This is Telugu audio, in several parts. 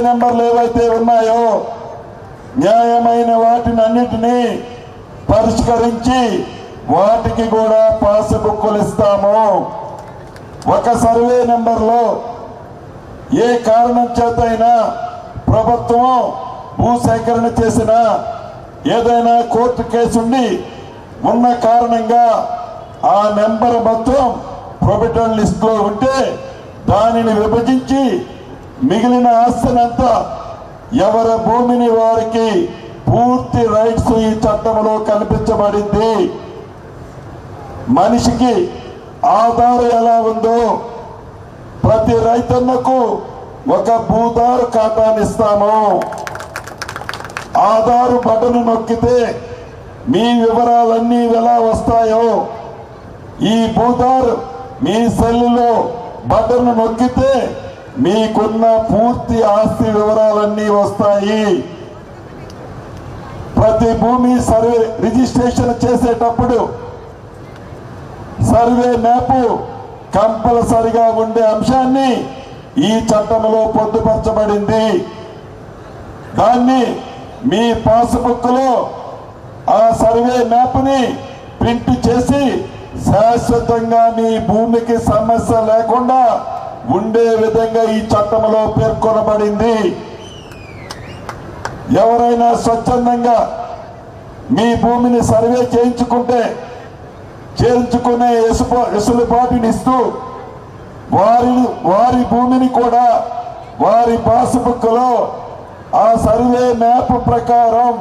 నెంబర్లు ఏవైతే ఉన్నాయో న్యాయమైన వాటిని అన్నిటినీ పరిష్కరించి వాటికి కూడా పాస్ బుక్కులు ఇస్తాము. ఒక సర్వే నెంబర్లో ఏ కారణం చేతైనా ప్రభుత్వం భూసేకరణ చేసిన ఏదైనా కోర్టు కేసుండి ఉన్న కారణంగా ఆ నెంబర్ మొత్తం ప్రొబిటల్ లిస్ట్లో ఉంటే దానిని విభజించి మిగిలిన ఆస్తినంతా ఎవరి భూమిని వారికి పూర్తి రైట్స్ ఈ చట్టంలో కల్పించబడింది. మనిషికి ఆధారం ఎలా ఉందో ప్రతి రైతన్నకు ఒక భూదారు ఖాతాని ఇస్తాము. ఆధారు బటన్ నొక్కితే మీ వివరాలన్నీ ఎలా వస్తాయో ఈ భూదారు మీ సెల్లో బటన్ నొక్కితే మీకున్న పూర్తి ఆస్తి వివరాలన్నీ వస్తాయి. ప్రతి భూమి సర్వే రిజిస్ట్రేషన్ చేసేటప్పుడు సర్వే మ్యాప్ కంపల్సరిగా ఉండే అంశాన్ని ఈ చట్టంలో పొందుపరచబడింది. దాన్ని మీ పాస్బుక్లో ఆ సర్వే మ్యాప్ని ప్రింట్ చేసి శాశ్వతంగా మీ భూమికి సమస్య లేకుండా ఉండే విధంగా ఈ చట్టంలో పేర్కొనబడింది. ఎవరైనా స్వచ్ఛందంగా మీ భూమిని సర్వే చేయించుకుంటే చేయించుకునే ఎసుపు ఎసులుబాటుని ఇస్తూ వారి వారి భూమిని కూడా వారి పాస్బుక్లో ఆ సర్వే మ్యాప్ ప్రకారం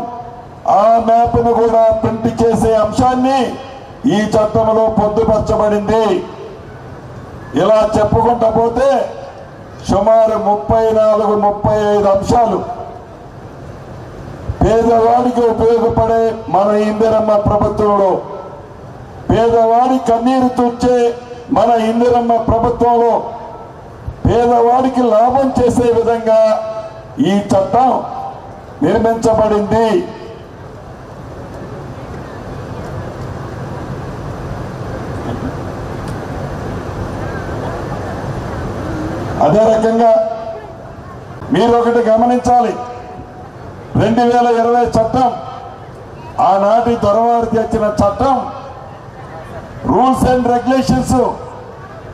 ఆ మ్యాప్ను కూడా ప్రింట్ చేసే అంశాన్ని ఈ చట్టంలో పొందుపరచబడింది. ఇలా చెప్పుకుంటా పోతే సుమారు ముప్పై నాలుగు ముప్పై ఐదు అంశాలు. పేదవాడికి ఉపయోగపడే మన ఇందిరమ్మ ప్రభుత్వంలో పేదవాడి కన్నీరు తుచ్చే మన ఇందిరమ్మ ప్రభుత్వంలో పేదవాడికి లాభం చేసే విధంగా ఈ చట్టం నిర్మించబడింది. అదే రకంగా మీరు ఒకటి గమనించాలి. రెండు వేల ఇరవై చట్టం ఆనాటి దొరవారు తెచ్చిన చట్టం రూల్స్ అండ్ రెగ్యులేషన్స్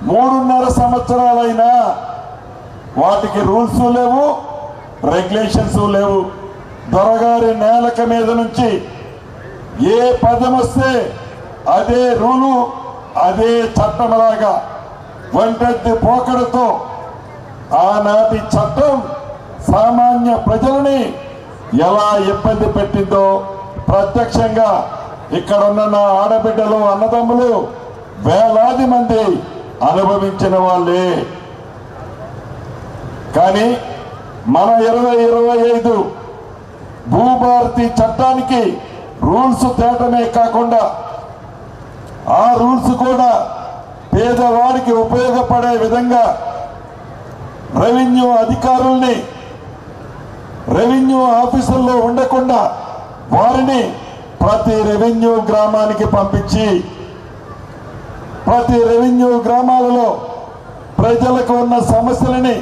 మూడున్నర సంవత్సరాలైనా వాటికి రూల్స్ లేవు రెగ్యులేషన్స్ లేవు. దొరగారి నేలక మీద నుంచి ఏ పదం వస్తే అదే రూలు అదే చట్టంలాగా వంటద్ది పోకడతో ఆనాటి చట్టం సామాన్య ప్రజలని ఎలా ఇబ్బంది పెట్టిందో ప్రత్యక్షంగా ఇక్కడ ఉన్న నా ఆడబిడ్డలు అన్నదమ్ములు వేలాది మంది అనుభవించిన వాళ్ళే. కానీ మన ఇరవై ఇరవై ఐదు భూభారతి చట్టానికి రూల్స్ తేటమే కాకుండా ఆ రూల్స్ కూడా పేదవాడికి ఉపయోగపడే విధంగా రెవెన్యూ అధికారుల్ని రెవెన్యూ ఆఫీసుల్లో ఉండకుండా వారిని ప్రతి రెవెన్యూ గ్రామానికి పంపించి ప్రతి రెవెన్యూ గ్రామాలలో ప్రజలకు ఉన్న సమస్యలని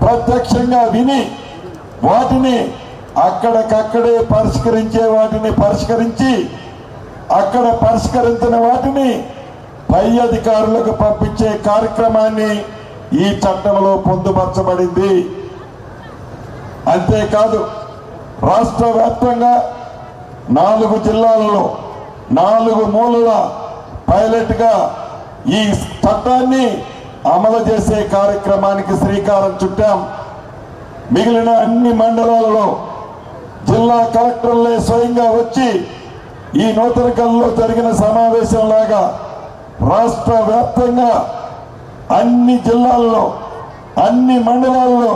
ప్రత్యక్షంగా విని వాటిని అక్కడికక్కడే పరిష్కరించే వాటిని పరిష్కరించి అక్కడ పరిష్కరించిన వాటిని పై అధికారులకు పంపించే కార్యక్రమాన్ని ఈ చట్టంలో పొందుపరచబడింది. అంతేకాదు రాష్ట్ర వ్యాప్తంగా నాలుగు జిల్లాలలో నాలుగు మూలల పైలట్గా ఈ చట్టాన్ని అమలు చేసే కార్యక్రమానికి శ్రీకారం చుట్టాం. మిగిలిన అన్ని మండలాలలో జిల్లా కలెక్టర్లే స్వయంగా వచ్చి ఈ నూతన కల్లో జరిగిన సమావేశం లాగా రాష్ట్ర వ్యాప్తంగా అన్ని జిల్లాల్లో అన్ని మండలాల్లో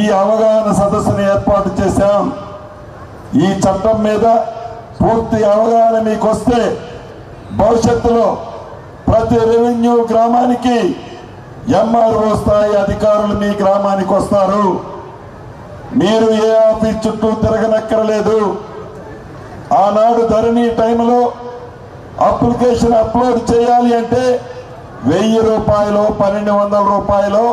ఈ అవగాహన సదస్సును ఏర్పాటు చేశాం. ఈ చట్టం మీద పూర్తి అవగాహన మీకు వస్తే భవిష్యత్తులో ప్రతి రెవెన్యూ గ్రామానికి ఎంఆర్ఓ స్థాయి అధికారులు మీ గ్రామానికి వస్తారు. మీరు ఏ ఆఫీస్ చుట్టూ తిరగనక్కరలేదు. ఆనాడు ధరణి టైంలో అప్లికేషన్ అప్లోడ్ చేయాలి అంటే వెయ్యి రూపాయలు పన్నెండు వందల రూపాయలు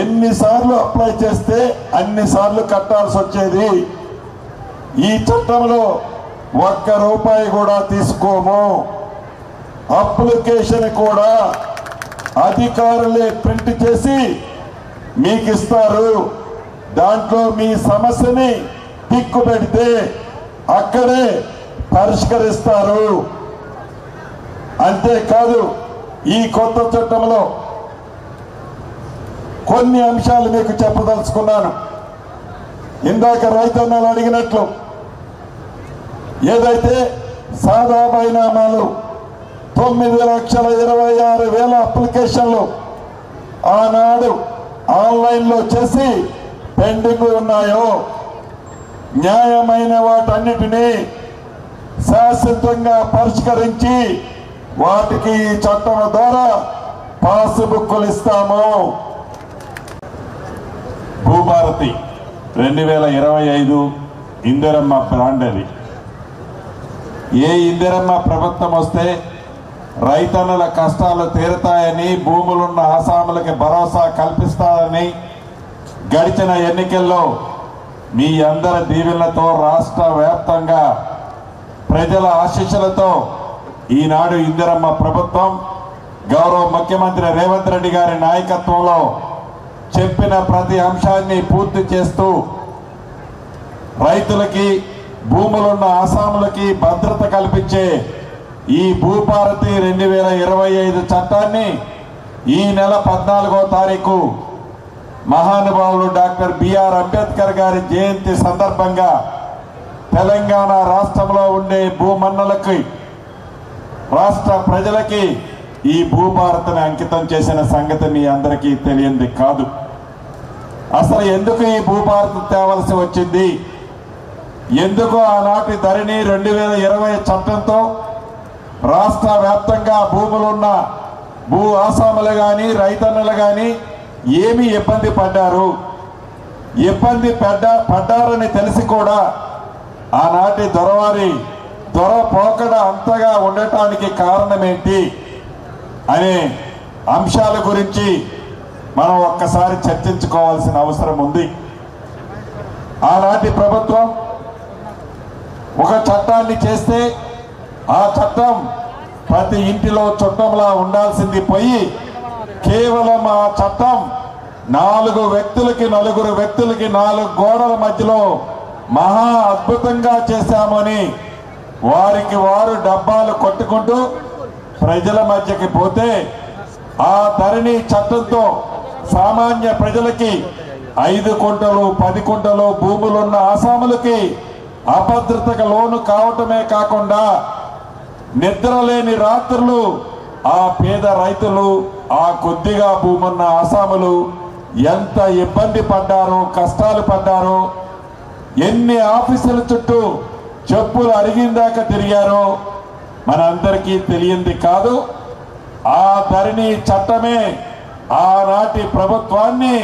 ఎన్నిసార్లు అప్లై చేస్తే అన్నిసార్లు కట్టాల్సి వచ్చేది. ఈ చట్టంలో ఒక్క రూపాయి కూడా తీసుకోము. అప్లికేషన్ కూడా అధికారులే ప్రింట్ చేసి మీకు ఇస్తారు దాంట్లో మీ సమస్యని టిక్కు పెడితే అక్కడే పరిష్కరిస్తారు. అంతేకాదు ఈ కొత్త చట్టంలో కొన్ని అంశాలు మీకు చెప్పదలుచుకున్నాను. ఇందాక రైతన్నలు అడిగినట్లు ఏదైతే సాదా బైనామాలు తొమ్మిది లక్షల ఇరవై ఆరు వేల అప్లికేషన్లు ఆనాడు ఆన్లైన్లో చేసి పెండింగ్ ఉన్నాయో న్యాయమైన వాటన్నిటినీ శాశ్వతంగా పరిష్కరించి వాటికి ఈ చట్టం ద్వారా పాస్బుక్లు ఇస్తాము. భూభారతి రెండు వేల ఇరవై ఐదు ఇందిరమ్మ బ్రాండ్ అది ఏ ఇందిరమ్మ ప్రభుత్వం వస్తే రైతన్నుల కష్టాలు తీరుతాయని భూములున్న ఆసాములకి భరోసా కల్పిస్తారని గడిచిన ఎన్నికల్లో మీ అందరి దీవెనలతో రాష్ట్ర వ్యాప్తంగా ప్రజల ఆశీస్సులతో ఈనాడు ఇందిరమ్మ ప్రభుత్వం గౌరవ ముఖ్యమంత్రి రేవంత్ రెడ్డి గారి నాయకత్వంలో చెప్పిన ప్రతి అంశాన్ని పూర్తి చేస్తూ రైతులకి భూములున్న ఆసాములకి భద్రత కల్పించే ఈ భూభారతి రెండు వేల ఇరవై ఐదు చట్టాన్ని ఈ నెల పద్నాలుగో తారీఖు మహానుభావులు డాక్టర్ బిఆర్ అంబేద్కర్ గారి జయంతి సందర్భంగా తెలంగాణ రాష్ట్రంలో ఉండే భూమన్నలకి రాష్ట్ర ప్రజలకి ఈ భూభారత్ని అంకితం చేసిన సంగతి మీ అందరికీ తెలియంది కాదు. అసలు ఎందుకు ఈ భూభారతి తేవలసి వచ్చింది? ఎందుకు ఆనాటి ధరణి రెండు వేల ఇరవై చట్టంతో రాష్ట్ర వ్యాప్తంగా భూములున్న భూ ఆసాములు కానీ రైతన్నులు కానీ ఏమి ఇబ్బంది పడ్డారు. ఇబ్బంది పడ్డా పడ్డారని తెలిసి కూడా ఆనాటి దొరవారి దొరపోకడ అంతగా ఉండటానికి కారణమేంటి అనే అంశాల గురించి మనం ఒక్కసారి చర్చించుకోవాల్సిన అవసరం ఉంది. ఆనాటి ప్రభుత్వం ఒక చట్టాన్ని చేస్తే ఆ చట్టం ప్రతి ఇంటిలో చుట్టంలా ఉండాల్సింది పోయి కేవలం ఆ చట్టం నాలుగు వ్యక్తులకి నలుగురు వ్యక్తులకి నాలుగు గోడల మధ్యలో మహా అద్భుతంగా చేశామని వారికి వారు డబ్బాలు కొట్టుకుంటూ ప్రజల మధ్యకి పోతే ఆ ధరణి చట్టంతో సామాన్య ప్రజలకి ఐదు కుంటలు పది కుంటలు భూములున్న ఆసాములకి అభద్రతకు లోను కావటమే కాకుండా నిద్రలేని రాత్రులు ఆ పేద రైతులు ఆ కొద్దిగా భూమున్న ఆసాములు ఎంత ఇబ్బంది పడ్డారో కష్టాలు పడ్డారో ఎన్ని ఆఫీసుల చుట్టూ చెప్పులు అరిగిందాక తిరిగారో మనందరికీ తెలియంది కాదు. ఆ ధరణి చట్టమే ఆనాటి ప్రభుత్వాన్ని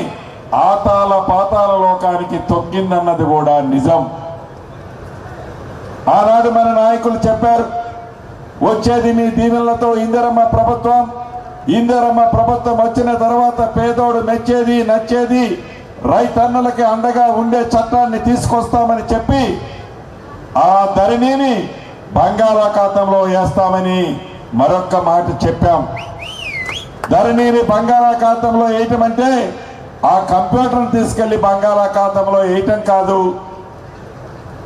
ఆతాల పాతాల లోకానికి తొక్కిందన్నది కూడా నిజం. ఆనాడు మన నాయకులు చెప్పారు వచ్చేది మీ దీవెనలతో ఇందిరమ్మ ప్రభుత్వం ఇందిరమ్మ ప్రభుత్వం వచ్చిన తర్వాత పేదోడు మెచ్చేది నచ్చేది రైతన్నులకి అండగా ఉండే చట్టాన్ని తీసుకొస్తామని చెప్పి ఆ ధరణిని బంగాళాఖాతంలో వేస్తామని మరొక్క మాట చెప్పాం. ధరణిని బంగాళాఖాతంలో వేయటం అంటే ఆ కంప్యూటర్ని తీసుకెళ్ళి బంగాళాఖాతంలో వేయటం కాదు.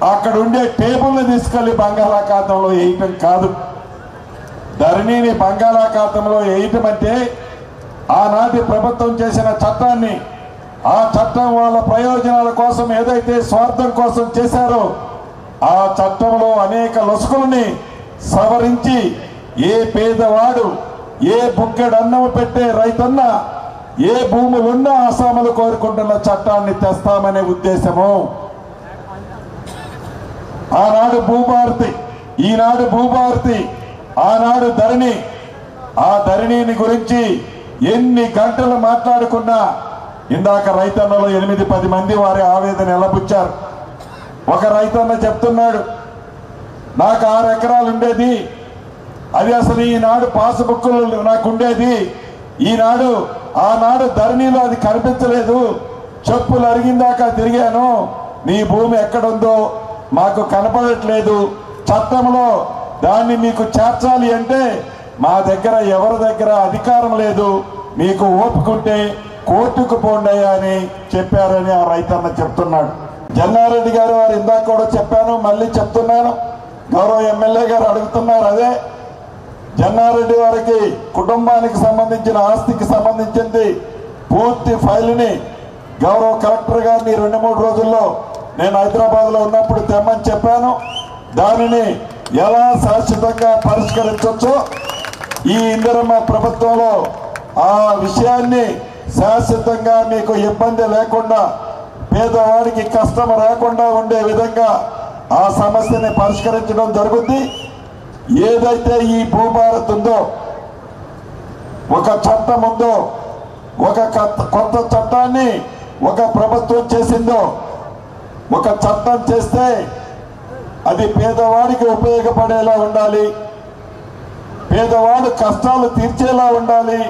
అక్కడ ఉండే టేబుల్ని తీసుకెళ్ళి బంగాళాఖాతంలో వేయటం కాదు. ధరణిని బంగాళాఖాతంలో వేయటం అంటే ఆనాటి ప్రభుత్వం చేసిన చట్టాన్ని ఆ చట్టం వాళ్ళ ప్రయోజనాల కోసం ఏదైతే స్వార్థం కోసం చేశారో ఆ చట్టంలో అనేక లొసుకుల్ని సవరించి ఏ పేదవాడు ఏ బుగ్గడు పెట్టే రైతన్న ఏ భూములున్నా ఆసాములు కోరుకుంటున్న చట్టాన్ని తెస్తామనే ఉద్దేశము. ఆనాడు భూభారతి ఈనాడు భూభారతి ఆనాడు ధరణి ఆ ధరణిని గురించి ఎన్ని గంటలు మాట్లాడుకున్నా ఇందాక రైతన్నలో ఎనిమిది పది మంది వారి ఆవేదన ఎలబుచ్చారు ఒక రైతన్న చెప్తున్నాడు నాకు ఆరు ఎకరాలు ఉండేది. అది అసలు ఈనాడు పాస్బుక్లు నాకు ఉండేది. ఈనాడు ఆనాడు ధరణిలో అది కనిపించలేదు. చెప్పులు అరిగిందాకా తిరిగాను. నీ భూమి ఎక్కడుందో మాకు కనపడట్లేదు. చట్టంలో దాన్ని మీకు చేర్చాలి అంటే మా దగ్గర ఎవరి దగ్గర అధికారం లేదు. మీకు ఓపుకుంటే కోర్టుకు పోండి అని చెప్పారని ఆ రైతన్న చెప్తున్నాడు. జన్నారెడ్డి గారు వారు ఇందాక కూడా చెప్పాను మళ్ళీ చెప్తున్నాను. గౌరవ ఎమ్మెల్యే గారు అడుగుతున్నారు అదే. జన్నారెడ్డి వారికి కుటుంబానికి సంబంధించిన ఆస్తికి సంబంధించింది పూర్తి ఫైల్ని గౌరవ కలెక్టర్ గారిని రెండు మూడు రోజుల్లో నేను హైదరాబాద్లో ఉన్నప్పుడు తెమ్మని చెప్పాను. దానిని ఎలా శాశ్వతంగా పరిష్కరించవచ్చో ఈ ఇందిరమ్మ ప్రభుత్వంలో ఆ విషయాన్ని శాశ్వతంగా మీకు ఇబ్బంది లేకుండా పేదవాడికి కష్టం రాకుండా ఉండే విధంగా ఆ సమస్యని పరిష్కరించడం జరుగుద్ది. ఏదైతే ఈ భూభారత్ ఉందో ఒక చట్టం ఉందో ఒక కొత్త చట్టాన్ని ఒక ప్రభుత్వం చేసిందో ఒక చట్టం చేస్తే అది పేదవాడికి ఉపయోగపడేలా ఉండాలి. పేదవాడు కష్టాలు తీర్చేలా ఉండాలి.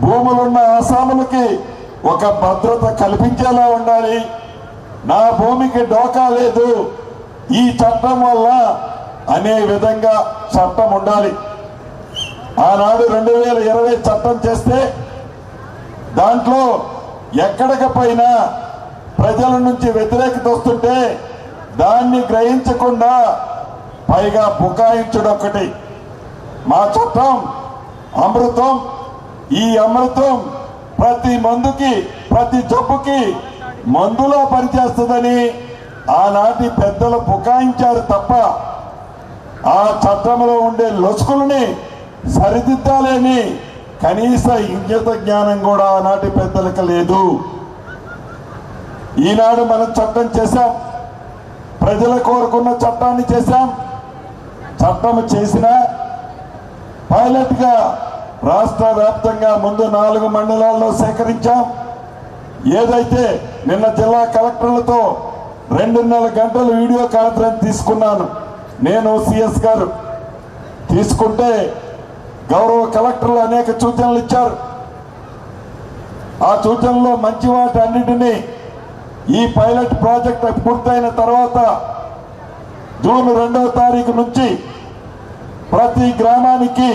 భూములున్న ఆసాములకి ఒక భద్రత కల్పించేలా ఉండాలి. నా భూమికి డోకా లేదు. ఈ చట్టం వల్ల అనే విధంగా చట్టం ఉండాలి. ఆనాడు రెండు వేల ఇరవై చట్టం చేస్తే దాంట్లో ఎక్కడికపోయినా ప్రజల నుంచి వ్యతిరేకత వస్తుంటే దాన్ని గ్రహించకుండా పైగా బుకాయించడం ఒకటి. మా చట్టం అమృతం. ఈ అమృతం ప్రతి మందుకి ప్రతి జబ్బుకి మందులా పనిచేస్తుందని ఆనాటి పెద్దలు బుకాయించారు తప్ప ఆ చట్టంలో ఉండే లొసుకులని సరిదిద్దాలని కనీస ఇంగిత జ్ఞానం కూడా ఆనాటి పెద్దలకు లేదు. ఈనాడు మనం చట్టం చేశాం. ప్రజలు కోరుకున్న చట్టాన్ని చేశాం. చట్టం చేసినా పైలట్గా రాష్ట్ర వ్యాప్తంగా ముందు నాలుగు మండలాల్లో సేకరించాం. ఏదైతే నిన్న జిల్లా కలెక్టర్లతో రెండున్నర గంటలు వీడియో కాన్ఫరెన్స్ తీసుకున్నాను. నేను సిఎస్ గారు. తీసుకుంటే గౌరవ కలెక్టర్లు అనేక సూచనలు ఇచ్చారు. ఆ సూచనలో మంచి వాటి అన్నిటినీ ఈ పైలట్ ప్రాజెక్ట్ పూర్తయిన తర్వాత జూన్ రెండవ తారీఖు నుంచి ప్రతి గ్రామానికి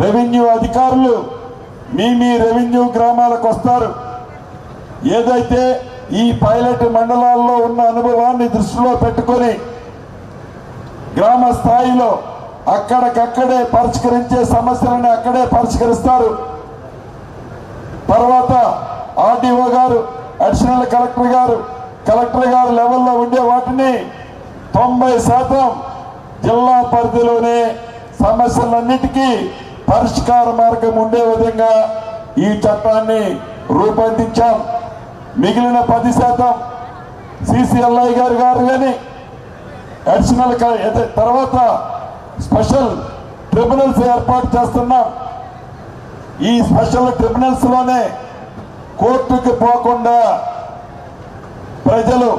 రెవెన్యూ అధికారులు మీ మీ రెవెన్యూ గ్రామాలకు వస్తారు. ఏదైతే ఈ పైలట్ మండలాల్లో ఉన్న అనుభవాన్ని దృష్టిలో పెట్టుకొని గ్రామ స్థాయిలో అక్కడికక్కడే పరిష్కరించే సమస్యలను అక్కడే పరిష్కరిస్తారు. తర్వాత ఆర్డీఓ గారు అడిషనల్ కలెక్టర్ గారు కలెక్టర్ గారు లెవెల్లో ఉండే వాటిని తొంభై శాతం జిల్లా పరిధిలోనే సమస్యలన్నిటికీ పరిష్కార మార్గం ఉండే విధంగా ఈ చట్టాన్ని రూపొందించాం. మిగిలిన పది శాతం సిసిఎల్ఐ గారు గారు కానీ అడిషనల్ తర్వాత స్పెషల్ ట్రిబ్యునల్స్ ఏర్పాటు చేస్తున్నాం. ఈ స్పెషల్ ట్రిబ్యునల్స్లోనే కోర్టుకి పోకుండా ప్రజలు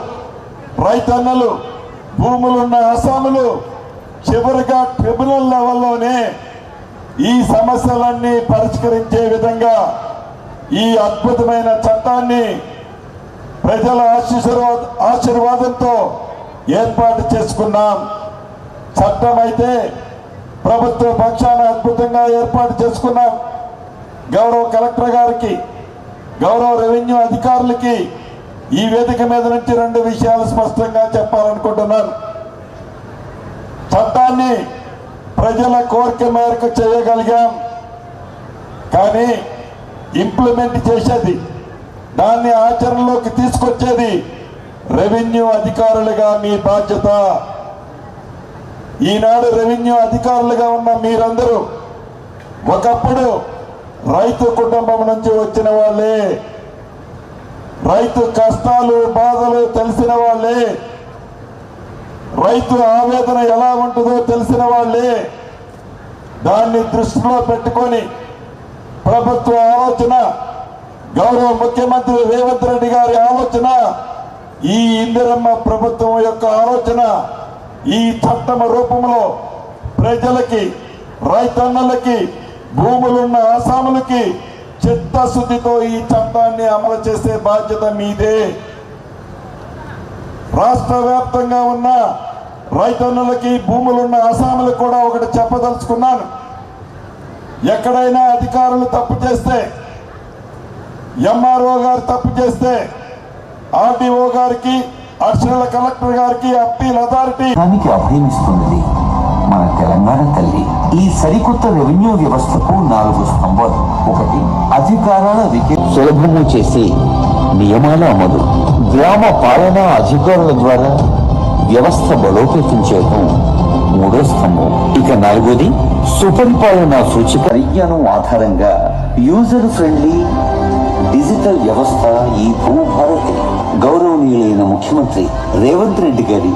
రైతన్నలు భూములున్న అసాములు చివరిగా ట్రిబ్యునల్ లెవెల్లోనే ఈ సమస్యలన్నీ పరిష్కరించే విధంగా ఈ అద్భుతమైన చట్టాన్ని ప్రజల ఆశీర్వాద ఆశీర్వాదంతో ఏర్పాటు చేసుకున్నాం. చట్టం అయితే ప్రభుత్వ పక్షాన అద్భుతంగా ఏర్పాటు చేసుకున్నాం. గౌరవ కలెక్టర్ గారికి గౌరవ రెవెన్యూ అధికారులకి ఈ వేదిక మీద నుంచి రెండు విషయాలు స్పష్టంగా చెప్పాలనుకుంటున్నాను. చట్టాన్ని ప్రజల కోరిక మేరకు చేయగలిగాం. కానీ ఇంప్లిమెంట్ చేసేది దాన్ని ఆచరణలోకి తీసుకొచ్చేది రెవెన్యూ అధికారులుగా మీ బాధ్యత. ఈనాడు రెవెన్యూ అధికారులుగా ఉన్న మీరందరూ ఒకప్పుడు రైతు కుటుంబం నుంచి వచ్చిన వాళ్ళే. రైతు కష్టాలు బాధలు తెలిసిన వాళ్ళే. రైతు ఆవేదన ఎలా ఉంటుందో తెలిసిన వాళ్ళే దాన్ని దృష్టిలో పెట్టుకొని ప్రభుత్వ ఆలోచన గౌరవ ముఖ్యమంత్రి రేవంత్ రెడ్డి గారి ఆలోచన ఈ ఇందిరమ్మ ప్రభుత్వం యొక్క ఆలోచన ఈ చట్టం రూపంలో ప్రజలకి రైతన్నలకి భూములున్న ఆసాములకి చిత్తశుద్ధితో ఈ చట్టాన్ని అమలు చేసే బాధ్యత మీదే. రాష్ట్ర వ్యాప్తంగా ఉన్న రైతన్నులకి భూములున్న అసాములకు కూడా ఒకటి చెప్పదలుచుకున్నాను. ఎక్కడైనా అధికారులు తప్పు చేస్తే ఎంఆర్ఓ గారు తప్పు చేస్తే ఆర్డీఓ గారికి అడిషనల్ కలెక్టర్ గారికి అప్పీల్ అథారిటీ దానికి అభయమిస్తున్నది మన తెలంగాణ తల్లి. ఈ సరికొత్త రెవెన్యూ వ్యవస్థకు నాలుగు స్తంభాలు. ఒకటి అధికారాల వికే సులభము చేసి నియమాల అమలు. గ్రామ పాలనా అధికారుల ద్వారా వ్యవస్థ బలోపేతం చేయడం మూడో స్తంభం. ఇక నాలుగోది సుపరిపాలన సూచిక విజ్ఞానం ఆధారంగా యూజర్ ఫ్రెండ్లీ డిజిటల్ వ్యవస్థ ఈ భూభారతి. గౌరవనీయులైన ముఖ్యమంత్రి రేవంత్ రెడ్డి గారి